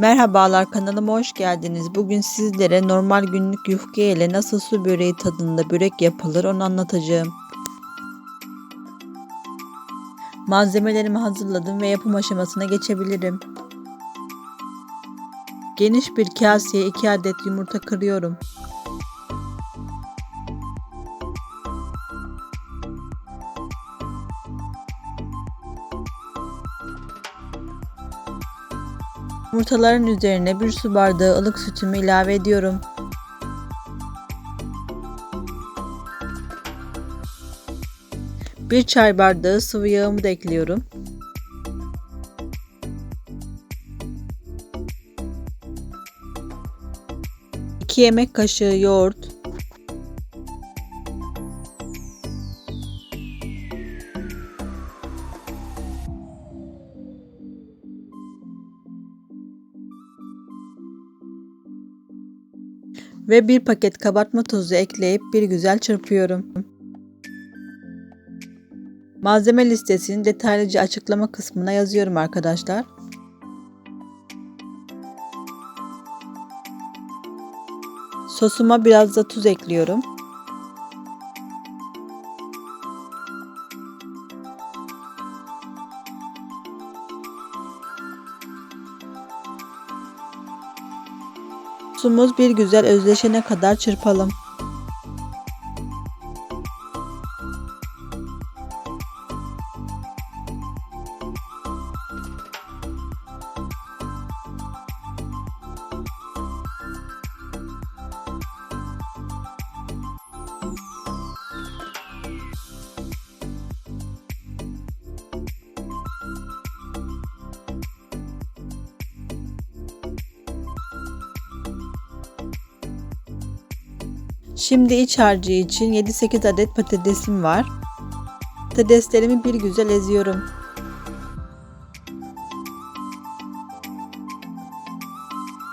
Merhabalar kanalıma hoş geldiniz. Bugün sizlere normal günlük yufka ile nasıl su böreği tadında börek yapılır onu anlatacağım. Malzemelerimi hazırladım ve yapım aşamasına geçebilirim. Geniş bir kaseye 2 adet yumurta kırıyorum. Yumurtaların üzerine bir su bardağı ılık sütümü ilave ediyorum. Bir çay bardağı sıvı yağımı da ekliyorum. İki yemek kaşığı yoğurt, ve bir paket kabartma tozu ekleyip bir güzel çırpıyorum. Malzeme listesini detaylıca açıklama kısmına yazıyorum arkadaşlar. Sosuma biraz da tuz ekliyorum. Sosumuz bir güzel özleşene kadar çırpalım. Şimdi iç harcı için 7-8 adet patatesim var. Patateslerimi bir güzel eziyorum.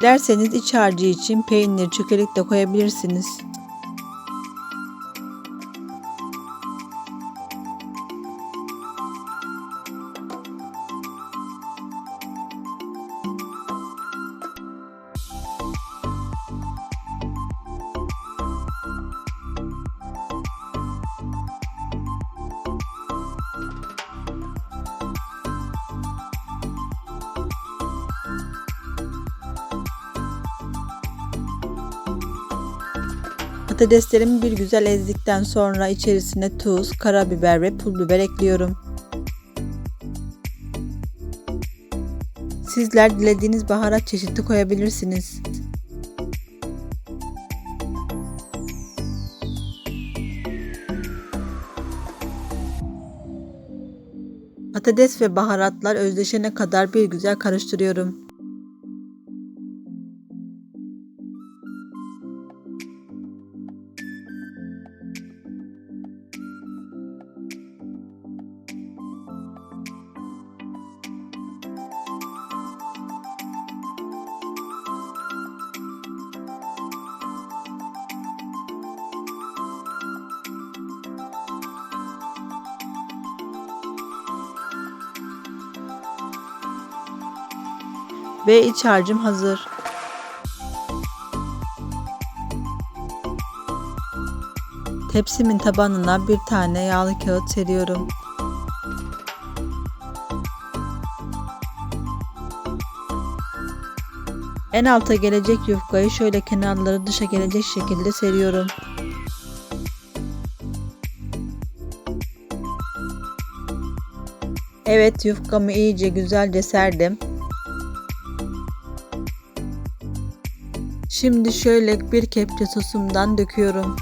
Dilerseniz iç harcı için peynir, çökelek de koyabilirsiniz. Patateslerimi bir güzel ezdikten sonra içerisine tuz, karabiber ve pul biber ekliyorum. Sizler dilediğiniz baharat çeşidi koyabilirsiniz. Patates ve baharatlar özleşene kadar bir güzel karıştırıyorum. Ve iç harcım hazır. Tepsimin tabanına bir tane yağlı kağıt seriyorum. En alta gelecek yufkayı şöyle kenarları dışa gelecek şekilde seriyorum. Evet yufkamı iyice güzelce serdim. Şimdi şöyle bir kepçe sosumdan döküyorum.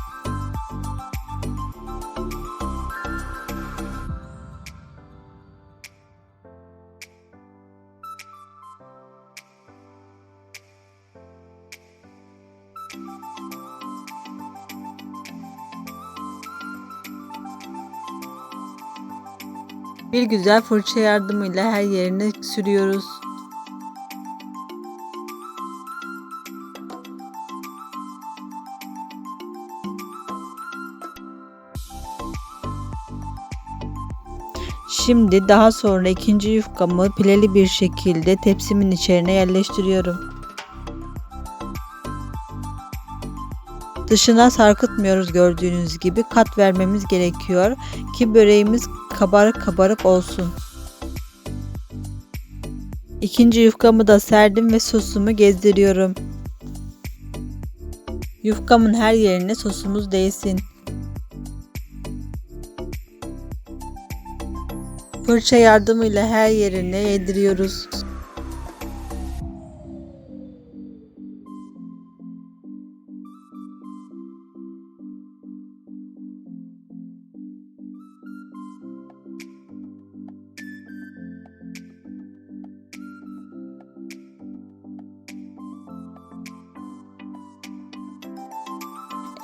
Bir güzel fırça yardımıyla her yerine sürüyoruz. Şimdi daha sonra ikinci yufkamı pileli bir şekilde tepsimin içine yerleştiriyorum. Dışına sarkıtmıyoruz gördüğünüz gibi kat vermemiz gerekiyor ki böreğimiz kabarık kabarık olsun. İkinci yufkamı da serdim ve sosumu gezdiriyorum. Yufkamın her yerine sosumuz değsin. Fırça yardımıyla her yerine yediriyoruz.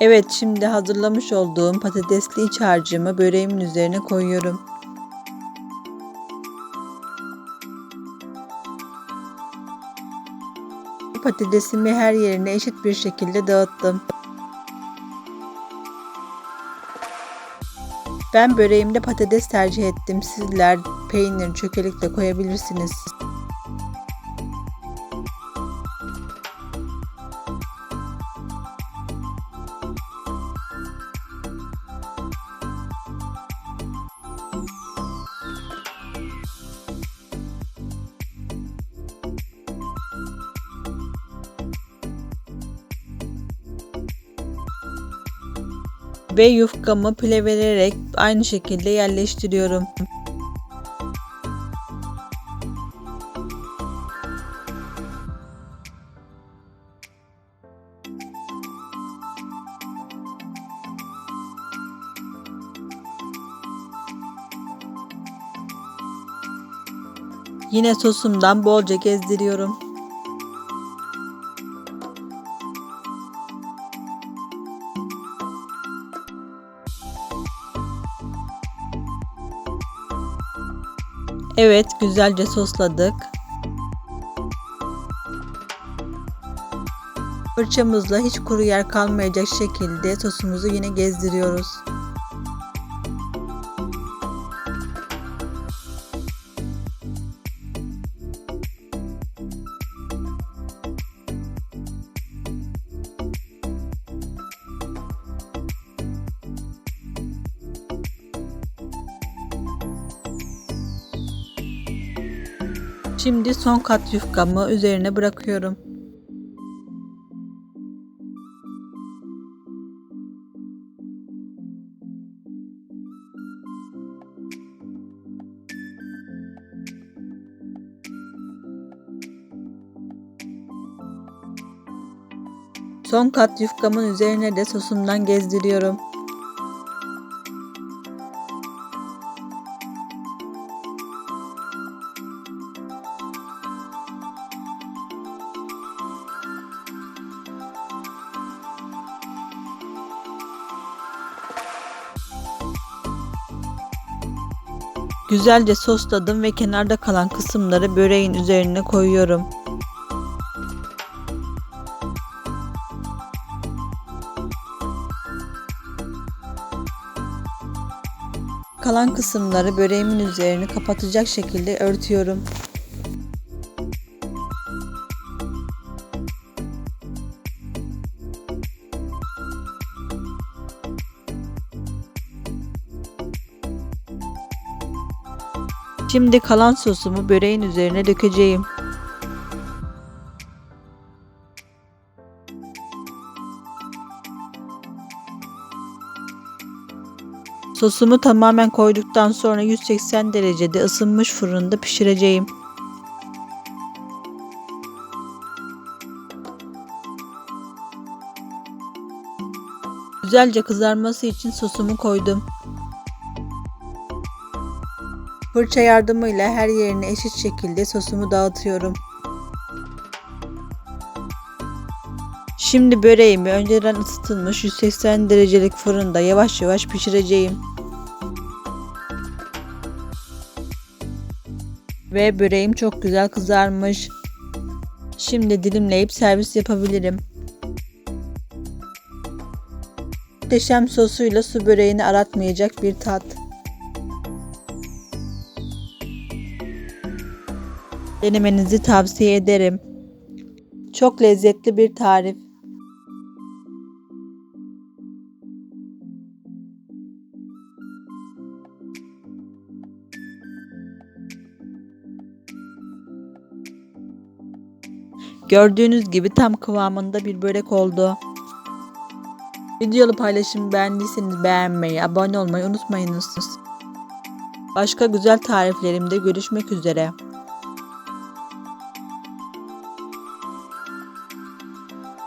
Evet şimdi hazırlamış olduğum patatesli iç harcımı böreğimin üzerine koyuyorum. Patatesimi her yerine eşit bir şekilde dağıttım. Ben böreğimde patates tercih ettim. Sizler peynir, çökelik de koyabilirsiniz. Ve yufkamı pile vererek aynı şekilde yerleştiriyorum. Yine sosumdan bolca gezdiriyorum. Evet, güzelce sosladık. Fırçamızla hiç kuru yer kalmayacak şekilde sosumuzu yine gezdiriyoruz. Şimdi son kat yufkamı üzerine bırakıyorum. Son kat yufkamın üzerine de sosumdan gezdiriyorum. Güzelce sosladım ve kenarda kalan kısımları böreğin üzerine koyuyorum. Kalan kısımları böreğimin üzerini kapatacak şekilde örtüyorum. Şimdi kalan sosumu böreğin üzerine dökeceğim. Sosumu tamamen koyduktan sonra 180 derecede ısınmış fırında pişireceğim. Güzelce kızarması için sosumu koydum. Fırça yardımıyla her yerine eşit şekilde sosumu dağıtıyorum. Şimdi böreğimi önceden ısıtılmış 180 derecelik fırında yavaş yavaş pişireceğim. Ve böreğim çok güzel kızarmış. Şimdi dilimleyip servis yapabilirim. Muhteşem sosuyla su böreğini aratmayacak bir tat. Denemenizi tavsiye ederim. Çok lezzetli bir tarif. Gördüğünüz gibi tam kıvamında bir börek oldu. Videolu paylaşımı beğendiyseniz beğenmeyi, abone olmayı unutmayınız. Başka güzel tariflerimde görüşmek üzere.